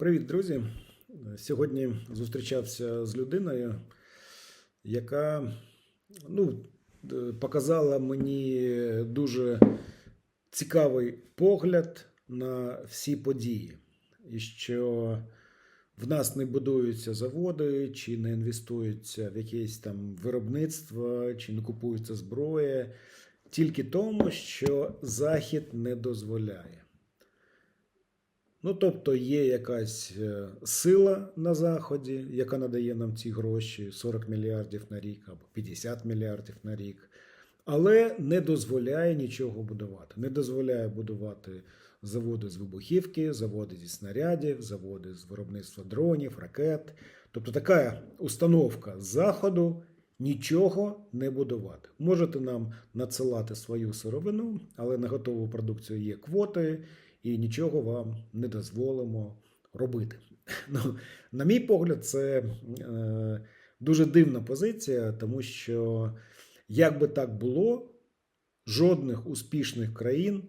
Привіт, друзі! Сьогодні зустрічався з людиною, яка ну, показала мені дуже цікавий погляд на всі події, і що в нас не будуються заводи, чи не інвестуються в якесь там виробництво, чи не купується зброя, тільки тому, що Захід не дозволяє. Ну, тобто є якась е, сила на Заході, яка надає нам ці гроші 40 мільярдів на рік або 50 мільярдів на рік, але не дозволяє нічого будувати. Не дозволяє будувати заводи з вибухівки, заводи зі снарядів, заводи з виробництва дронів, ракет. Тобто така установка з Заходу нічого не будувати. Можете нам надсилати свою сировину, але на готову продукцію є квоти і нічого вам не дозволимо робити. Ну, на мій погляд, це е, дуже дивна позиція, тому що як би так було, жодних успішних країн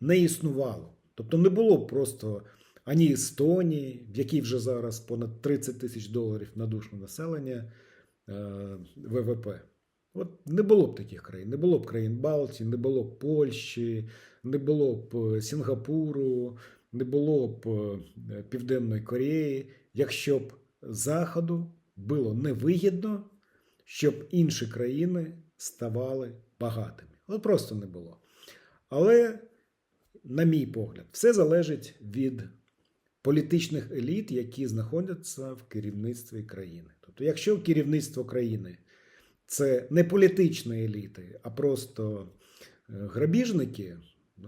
не існувало. Тобто не було просто ані Естонії, в якій вже зараз понад 30 тисяч доларів на душу населення е, ВВП. От не було б таких країн, не було б країн Балтії, не було б Польщі, не було б е, Сінгапуру, не було б е, Південної Кореї, якщо б Заходу було невигідно, щоб інші країни ставали багатими. От просто не було. Але, на мій погляд, все залежить від політичних еліт, які знаходяться в керівництві країни. Тобто, якщо керівництво країни це не політичні еліти, а просто е, грабіжники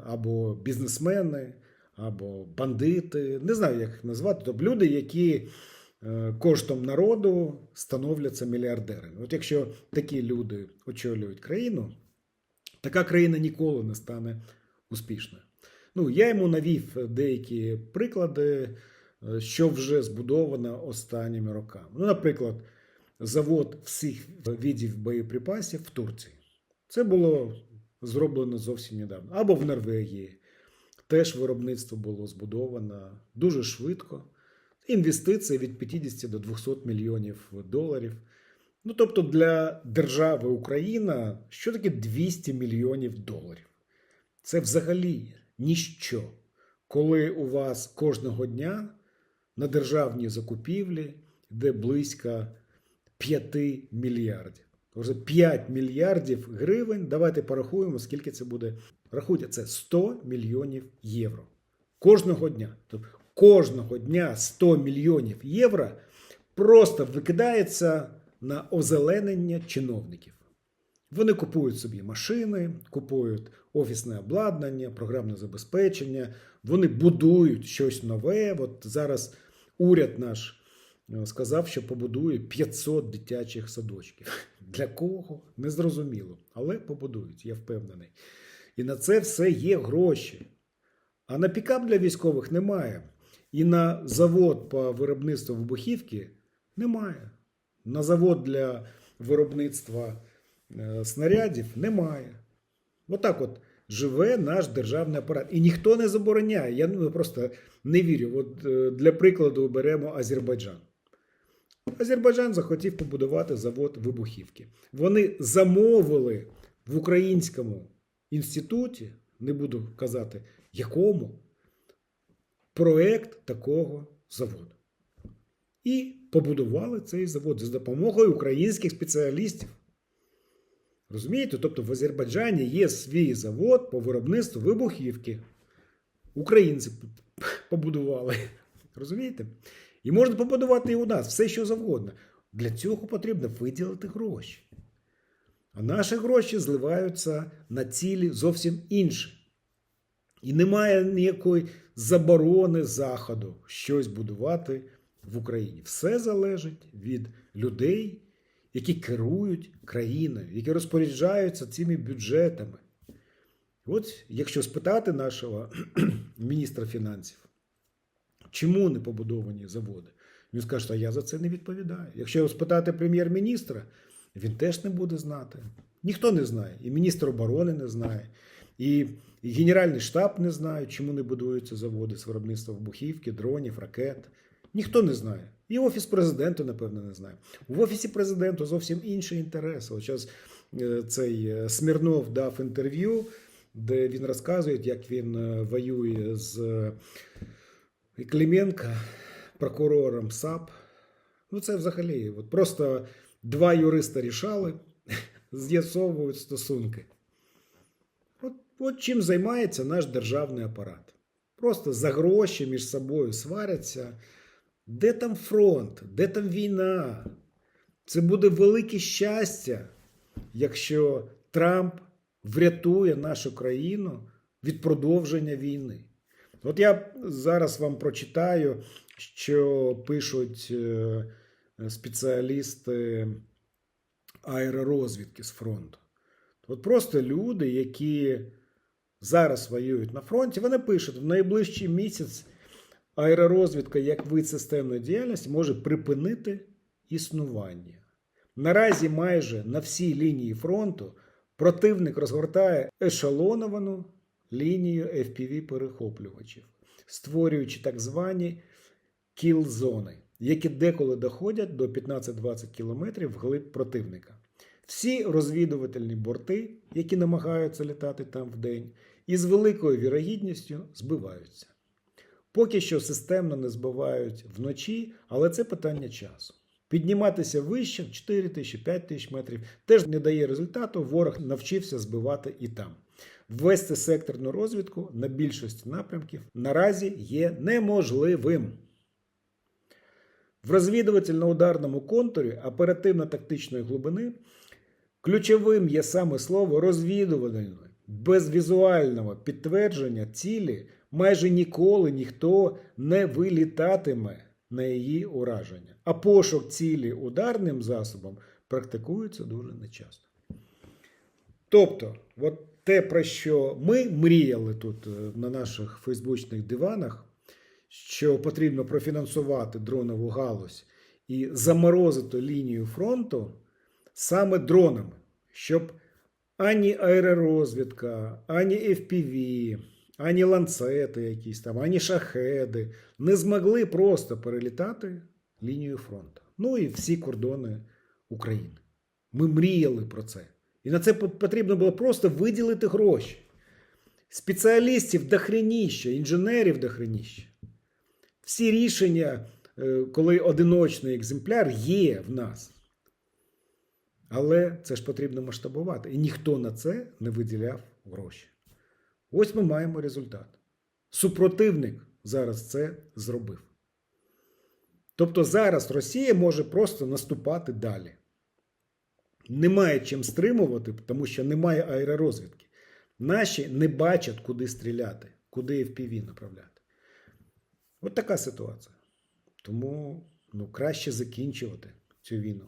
або бізнесмени, або бандити, не знаю, як їх назвати, тобто люди, які е, коштом народу становляться мільярдерами. От якщо такі люди очолюють країну, така країна ніколи не стане успішною. Ну, я йому навів деякі приклади, е, що вже збудовано останніми роками. Ну, наприклад, завод всіх видів боєприпасів в Турції. Це було зроблено зовсім недавно. Або в Норвегії. Теж виробництво було збудовано дуже швидко. Інвестиції від 50 до 200 мільйонів доларів. Ну, тобто для держави Україна що таке 200 мільйонів доларів? Це взагалі ніщо, коли у вас кожного дня на державні закупівлі йде близько 5 мільярдів. Отже, 5 мільярдів гривень. Давайте порахуємо, скільки це буде. Рахуйте, це 100 мільйонів євро. Кожного дня. Тобто кожного дня 100 мільйонів євро просто викидається на озеленення чиновників. Вони купують собі машини, купують офісне обладнання, програмне забезпечення, вони будують щось нове. От зараз уряд наш сказав, що побудує 500 дитячих садочків. Для кого? Незрозуміло, але побудують, я впевнений. І на це все є гроші. А на пікап для військових немає. І на завод по виробництву вибухівки немає. На завод для виробництва е, снарядів немає. Отак от живе наш державний апарат. І ніхто не забороняє. Я ну, просто не вірю. От е, для прикладу беремо Азербайджан. Азербайджан захотів побудувати завод вибухівки. Вони замовили в українському інституті, не буду казати якому, проект такого заводу. І побудували цей завод за допомогою українських спеціалістів. Розумієте? Тобто в Азербайджані є свій завод по виробництву вибухівки. Українці побудували. Розумієте? І можна побудувати і у нас все, що завгодно. Для цього потрібно виділити гроші. А наші гроші зливаються на цілі зовсім інші. І немає ніякої заборони Заходу щось будувати в Україні. Все залежить від людей, які керують країною, які розпоряджаються цими бюджетами. От якщо спитати нашого міністра фінансів, чому не побудовані заводи, він скаже, що я за це не відповідаю. Якщо його спитати прем'єр-міністра, він теж не буде знати. Ніхто не знає. І міністр оборони не знає, І Генеральний штаб не знає, чому не будуються заводи з виробництва вибухівки, дронів, ракет. Ніхто не знає. І офіс президента, напевно, не знає. В офісі президента зовсім інші інтереси. От зараз е, цей е, Смірнов дав інтерв'ю, де він розказує, як він е, воює з е, Клименко, прокурором САП. Ну, це взагалі от просто два юриста рішали, з'ясовують стосунки. От, от чим займається наш державний апарат. Просто за гроші між собою сваряться. Де там фронт? Де там війна? Це буде велике щастя, якщо Трамп врятує нашу країну від продовження війни. От я зараз вам прочитаю, що пишуть е, спеціалісти аеророзвідки з фронту. От просто люди, які зараз воюють на фронті, вони пишуть, в найближчий місяць аеророзвідка як вид системної діяльності може припинити існування. Наразі майже на всій лінії фронту противник розгортає ешелоновану лінію FPV-перехоплювачів, створюючи так звані кіл-зони, які деколи доходять до 15-20 км вглиб противника. Всі розвідувальні борти, які намагаються літати там вдень, із великою вірогідністю збиваються. Поки що системно не збивають вночі, але це питання часу. Підніматися вище 4 тисячі, 5 тисяч метрів теж не дає результату. Ворог навчився збивати і там. Ввести секторну розвідку на більшості напрямків наразі є неможливим. В розвідувально-ударному контурі оперативно-тактичної глибини ключовим є саме слово розвідувальне. Без візуального підтвердження цілі майже ніколи ніхто не вилітатиме на її ураження. А пошук цілі ударним засобом практикується дуже нечасто. Тобто, от те, про що ми мріяли тут е, на наших фейсбучних диванах, що потрібно профінансувати дронову галузь і заморозити лінію фронту саме дронами, щоб ані аеророзвідка, ані FPV, ані ланцети якісь там, ані шахеди не змогли просто перелітати лінію фронту. Ну і всі кордони України. Ми мріяли про це. І на це потрібно було просто виділити гроші. Спеціалістів дохреніща, інженерів дохреніща. Всі рішення, е, коли одиночний екземпляр є в нас. Але це ж потрібно масштабувати. І ніхто на це не виділяв гроші. Ось ми маємо результат. Супротивник зараз це зробив. Тобто зараз Росія може просто наступати далі. Немає чим стримувати, тому що немає аеророзвідки. Наші не бачать, куди стріляти, куди FPV направляти. От така ситуація. Тому ну, краще закінчувати цю війну.